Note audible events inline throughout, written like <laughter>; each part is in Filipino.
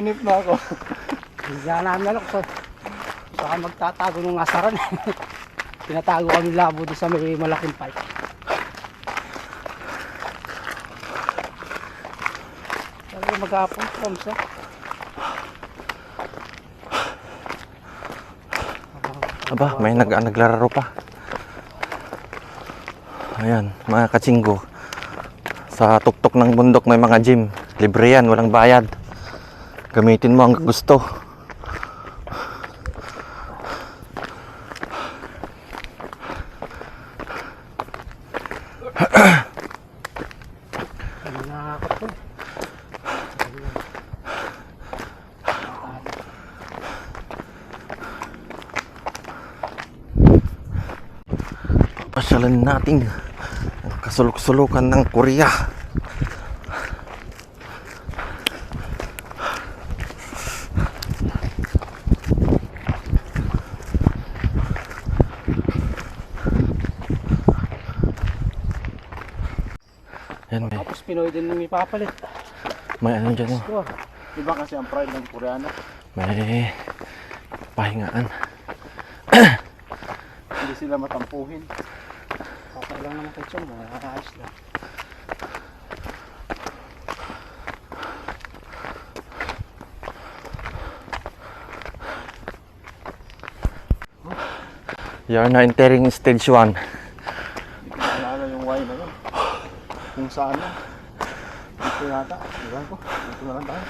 inip na ako. Hindi namin alam kung baka magtatago <laughs> ng asaran. Tinatago kami labo doon sa may malaking pipe. Talaga maghapon, Kamsa. Aba, may nag naglalaro pa. Ayan, mga katsinggo. Sa tuktok ng bundok may mga gym. Libre yan, walang bayad. Gamitin mo ang gusto. Pasyalan natin ang kasulok-sulukan ng Korea. Yan, may, Tapos Pinoy din nung ipapalit. may ano dyan. Ito, Iba kasi ang pride ng Koreano. may pahingaan. Hindi sila matampuhin. papay lang naman kay Chong. Makakaayos lang. You are now entering stage 1. Hindi ko naalala yung wine na yun. Kung saan na. Ito yata. Iwan ko. Ito na lang tayo.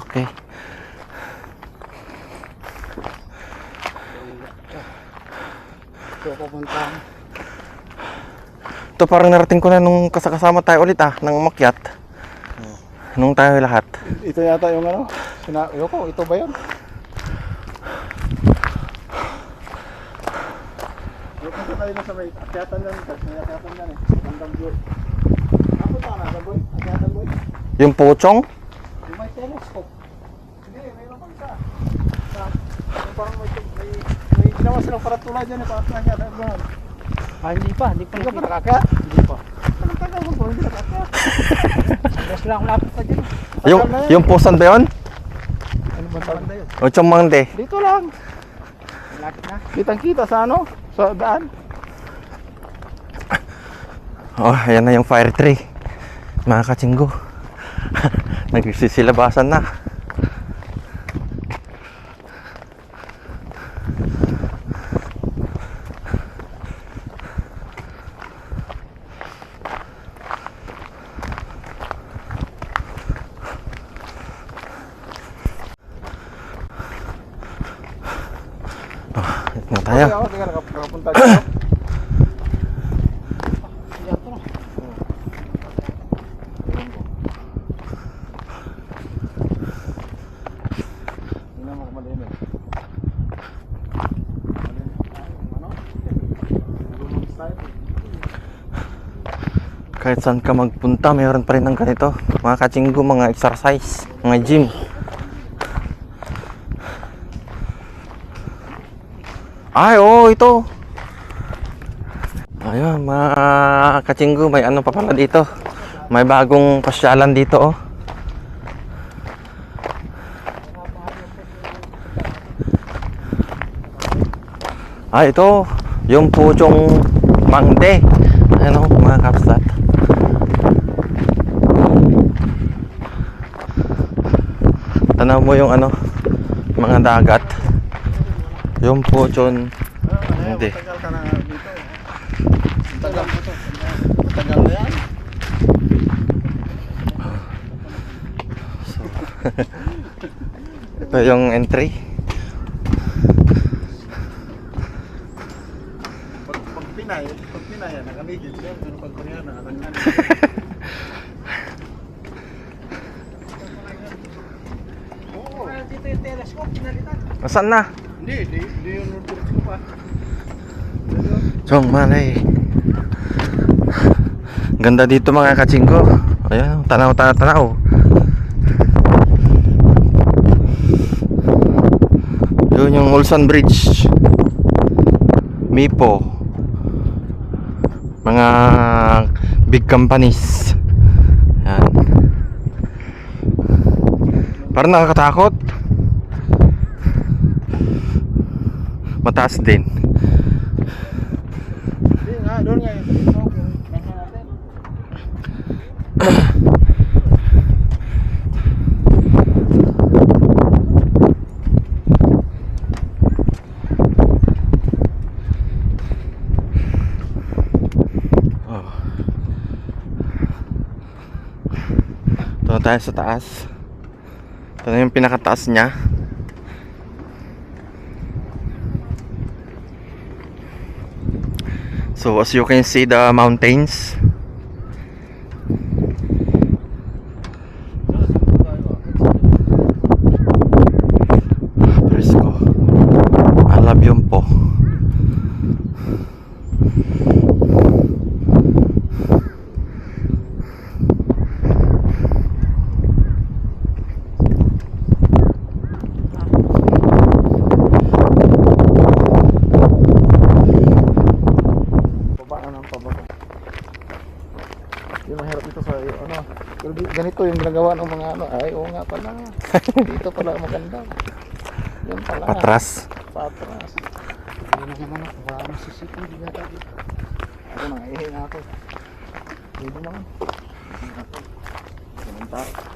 Okay. Ito pupuntahan. Ito parang narating ko na nung kasakasama tayo ulit ah, ng umakyat. Nung tayo lahat. Ito yata yung ano. Sina ko, ito ba yun? Tayo na sa may akyatan lang. May akyatan lang eh. Bandang view. Ako ta na, boy. Akyatan boy. Yung pochong, Yung may telescope. Hindi, mayroon pa isa. Sa, yung parang may, may, may ginawa silang paratula dyan eh. Parang akyatan doon. Ah, hindi pa. Hindi pa Hindi ka pa nakita. nakakyat? Hindi pa. Anong tagal mo bro? Hindi nakakyat. Best lang lapit pa dyan. yung, yung pusan ba yun? Ano ba tawag? Ochong mangde. Dito lang. Lapit na. Kitang kita sa ano? Sa daan. Oh, ayan na yung fire tree. Mga katsinggo. <laughs> Nagsisilabasan na. Ito na tayo. Okay, ako, nakap- nakapunta dito. Yan to. Hindi naman ako malinis. Malinis tayo, ano? Lumang style. Kahit saan ka magpunta, mayroon pa rin ng ganito. Mga katsinggo, mga exercise, mga gym. Ay, oo, ito. Ayun, mga katsinggo, may ano pa pala dito. May bagong pasyalan dito, oh. Ah, ito, yung puchong mangde. Ano, mga kapsat. Tanaw mo yung ano, mga dagat. Yung na yan. Ito yung entry. Pag, pag Pinay, pag Pinay, nakamigit siya. Pero pag Koreano, nakangani. <laughs> Oo. Dito yung telescope. Pinalitan. Nasaan na? Hindi, di, di yun yung ko pa. Chong malay. Ganda dito mga katsinggo. Ayan, tanaw, tanaw, tanaw. Yun yung Ulsan Bridge. Mipo. Mga big companies. Yan. Parang nakakatakot. Mataas din. Nga, doon nga. Oh. Tayo sa taas. Ito na yung pinakataas niya. So as you can see the mountains. Presko. I love yun po. Baba na ng pababa. Yung mahirap dito sa ano, ganito yung ginagawa ng mga ano, ay oo nga pala. <laughs> dito pala maganda. Yan pala. Patras. Patras. Ayun na naman ako. Wala nang sisipan. Di yata dito. Ako nang ihi na ako. Pwede naman. Ganun tayo.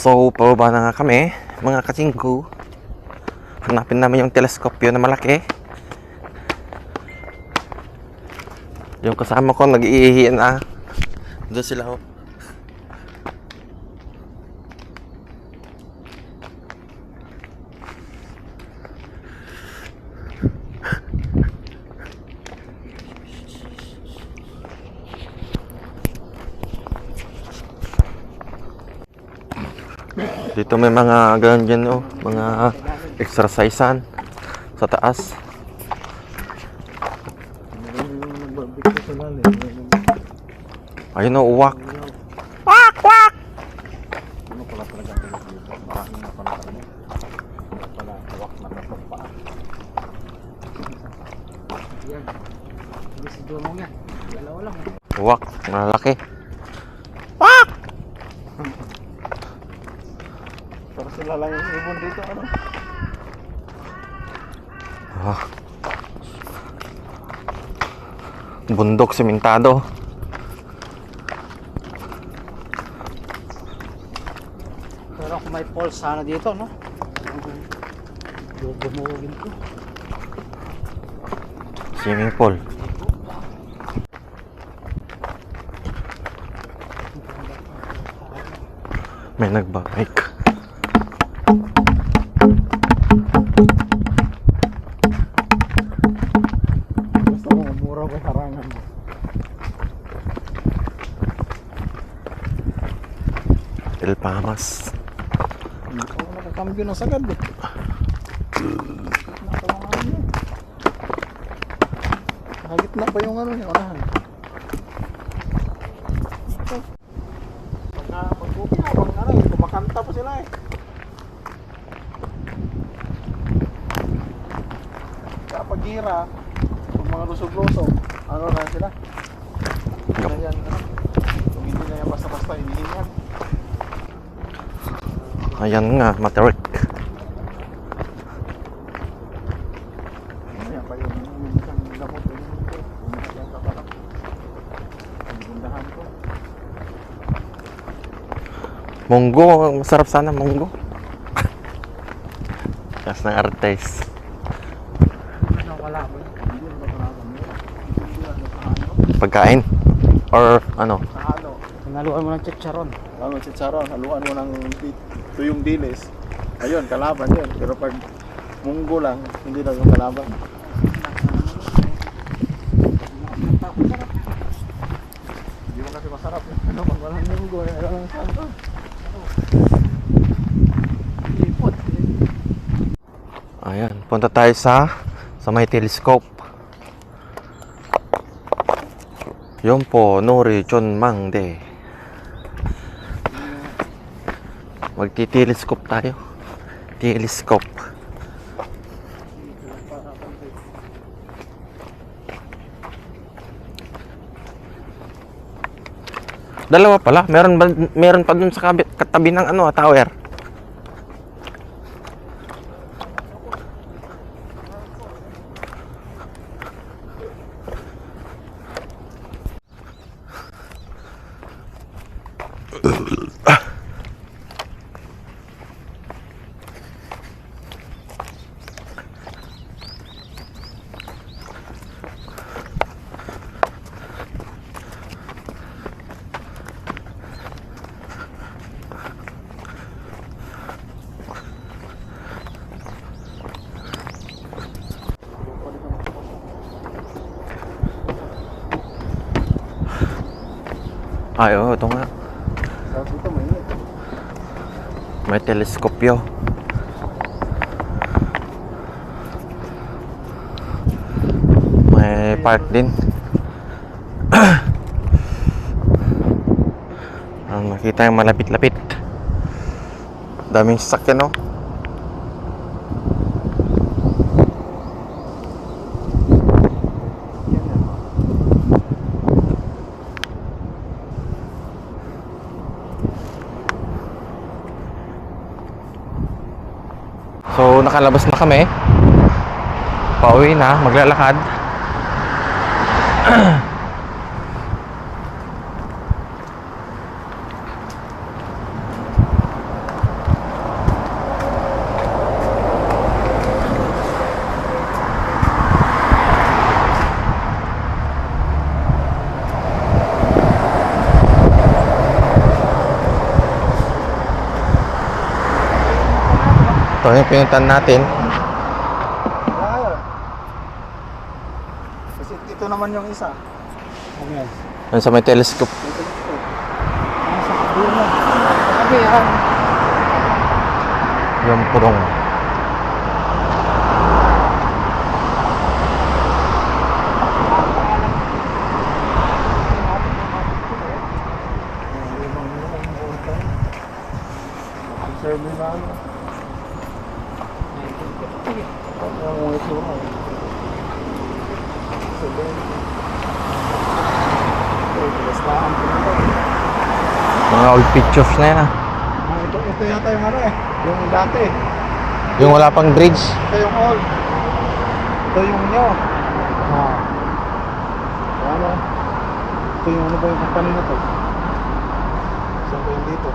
So, pababa na nga kami, mga katsingko. Hanapin namin yung teleskopyo na malaki. Yung kasama ko, nag-iihi na. Doon sila. oh. Dito may mga ganyan oh. Mga exercisean sa taas. Ayun, oh, uwak. Ano pala talaga dito? Maraming na pala hawak na tatlong paa. Yan. Hindi si Dumong yan. Dalawa lang. Uwak, malaki. Pero sila lang yung ibon dito, ano? Ah. Bundok sementado. Pero kung may falls sana dito, no? Bumugin ko. Swimming pool. May nagbabike. Ba harangan mo? El Pamas. Mo nakakambyo ng sagad eh. Nakawangan niya. Nakagitna pa yung ano niya, unahan. Ito. Pagka pag-upi na, pag ano kumakanta pa sila eh. Gira, mga lusog-lusog, ano na sila? Na yan, ano? Kung hindi na yan basta-basta, inihingan. Ayan nga, materik. Munggo, masarap sana munggo. <laughs> Tapos ng artes. Ano, wala mo. Hindi na nakalaban mo. Hindi na nakahalo. Pagkain. Or ano. Nakahalo. Pinaluan mo ng chicharon. Ano, chicharon, haluan mo ng tuyong dilis. Ayun, kalaban yun. Pero pag munggo lang, hindi daw yung kalaban. Hindi mo kasi masarap. Ano, pag walang munggo, eh, walang santo. Lipot. Ayan, punta tayo sa sa may telescope. Yun po, Nori Chon Mangde. Magti-telescope tayo. telescope. Dalawa pala. Meron meron pa dun sa kabi, katabi ng ano, ah, tower. Ay, oo, ito nga. May teleskopyo. May park din. <coughs> Ang makita yung malapit-lapit. Daming sasakyan, no? Yan yan. So, nakalabas na kami. Pauwi na, maglalakad. <clears throat> Ito yung pinuntan natin. Kasi ito naman yung isa. Ano yan? Yun sa may telescope. Ah. Yung purong. Survey na ano. Ano yung itsura eh. Survey. Ito, tilastahan po nito. Mga old pictures na yan ah. Ah, ito, ito yata yung ano eh. Yung dati. Yung wala pang bridge. Ito yung old. Ito yung new. Ah. Ano? Ito yung ano ba yung company na to? Saan ba yung dito?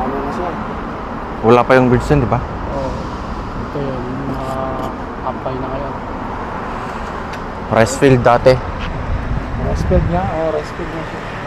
Ano na siya? Wala pa yung bridge dun, di ba? Oo. Ito yun, yung mga kampay na ngayon. Rice field dati. Rice field niya? Oo, rice field niya siya.